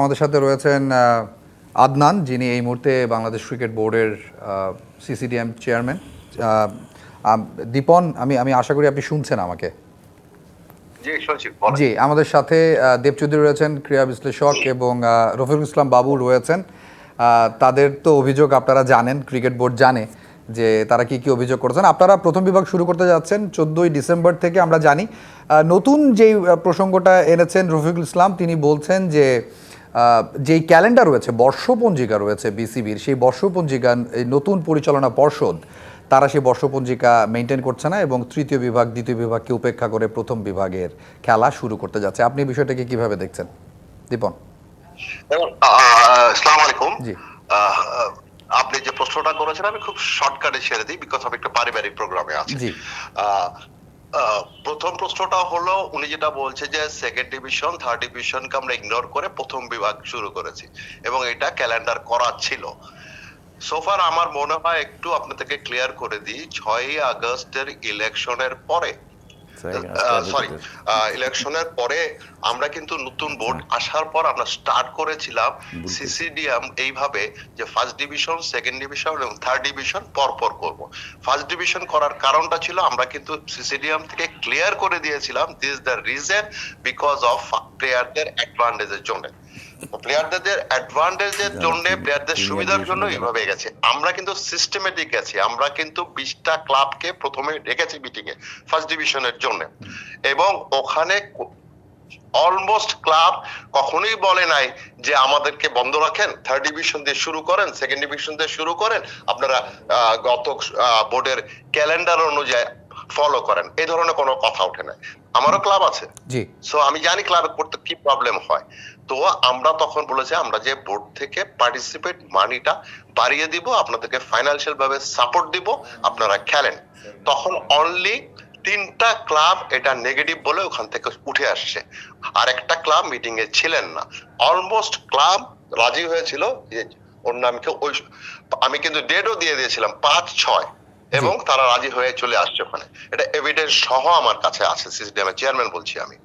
আমাদের সাথে রয়েছেন আদনান যিনি এই মুহূর্তে বাংলাদেশ ক্রিকেট বোর্ডের সিসিডিএম চেয়ারম্যান। দীপন আমি আমি আশা করি আপনি শুনছেন আমাকে। জি আমাদের সাথে দেব চৌধুরী রয়েছেন ক্রীড়া বিশ্লেষক এবং রফিকুল ইসলাম বাবু রয়েছেন। আহ, তাদের তো অভিযোগ আপনারা জানেন ক্রিকেট বোর্ড জানে যে তারা কি কি অভিযোগ করেছেন। আপনারা প্রথম বিভাগ শুরু করতে যাচ্ছেন চোদ্দোই ডিসেম্বর থেকে আমরা জানি। আহ, নতুন যেই প্রসঙ্গটা এনেছেন রফিকুল ইসলাম তিনি বলছেন যে যেই ক্যালেন্ডার রয়েছে বর্ষপঞ্জিকা রয়েছে বিসিবির সেই বর্ষপঞ্জিকা এই নতুন পরিচালনা পর্ষদ তারা সেই বর্ষপঞ্জিকা মেনটেন করছে না এবং তৃতীয় বিভাগ দ্বিতীয় বিভাগকে উপেক্ষা করে প্রথম বিভাগের খেলা শুরু করতে যাচ্ছে। আপনি বিষয়টাকে কীভাবে দেখছেন? দীপন। আলাইকুম। জি। আপনি যে প্রশ্নটা করেছেন আমি খুব শর্টকাটে ছেড়ে দিই বিকজ আমি একটা পারিবারিক প্রোগ্রামে আছি। প্রথম প্রশ্নটা হলো, উনি যেটা বলছে যে সেকেন্ড ডিভিশন থার্ড ডিভিশনকে আমরা ইগনোর করে প্রথম বিভাগ শুরু করেছি এবং এটা ক্যালেন্ডার করা ছিল। সোফার আমার মনে হয় একটু আপনাদেরকে ক্লিয়ার করে দিই, ছয়ই আগস্টের ইলেকশনের পরে সরি ইলেকশনের পরে আমরা কিন্তু নতুন বোর্ড আসার পর আমরা স্টার্ট করেছিলাম সিসিডিএম এইভাবে যে ফার্স্ট ডিভিশন সেকেন্ড ডিভিশন এবং থার্ড ডিভিশন পর পর করব। ফার্স্ট ডিভিশন করার কারণটা ছিল আমরা কিন্তু সিসিডিএম থেকে ক্লিয়ার করে দিয়েছিলাম this the reason because of প্লেয়ারদের অ্যাডভান্টেজের জন্য। প্লেয়ারদের অ্যাডভান্টেজের জন্য প্লেয়ারদের সুবিধার জন্য এইভাবে গেছে। আমরা কিন্তু সিস্টেমেটিক গেছি আমরা কিন্তু বিশটা ক্লাবকে প্রথমে রেখেছি মিটিং এ ফার্স্ট ডিভিশনের জন্য। এবং ওখানে অলমোস্ট ক্লাব কখনোই বলে নাই যে আমাদেরকে বন্ধ রাখেন। থার্ড ডিভিশন দিয়ে শুরু করেন সেকেন্ড ডিভিশন দিয়ে শুরু করেন। আপনারা আহ, গত বোর্ডের ক্যালেন্ডার অনুযায়ী ফলো করেন। এই ধরনের কোনো কথা ওঠে না। আমারও ক্লাব আছে। জি। সো আমি জানি ক্লাবে করতে কি প্রবলেম হয়। তো আমরা তখন বলেছি আমরা যে বোর্ড থেকে পার্টিসিপেট মানিটা বাড়িয়ে দিব আপনাদেরকে ফাইন্যান্সিয়াল ভাবে সাপোর্ট দিব আপনারা খেলেন। তখন অনলি তিনটা ক্লাব এটা নেগেটিভ বলে ওখান থেকে উঠে আসছে। আর একটা ক্লাব মিটিং এ ছিলেন না। অলমোস্ট ক্লাব রাজি হয়েছিল যে ওর নামকে ওই আমি কিন্তু ডেটও দিয়ে দিয়েছিলাম পাঁচ ছয়। এবং তারা রাজি হয়ে চলে আসছে ওখানে। এটা এভিডেন্স সহ আমার কাছে আছে সিসিডিএম এর চেয়ারম্যান বলছি আমি।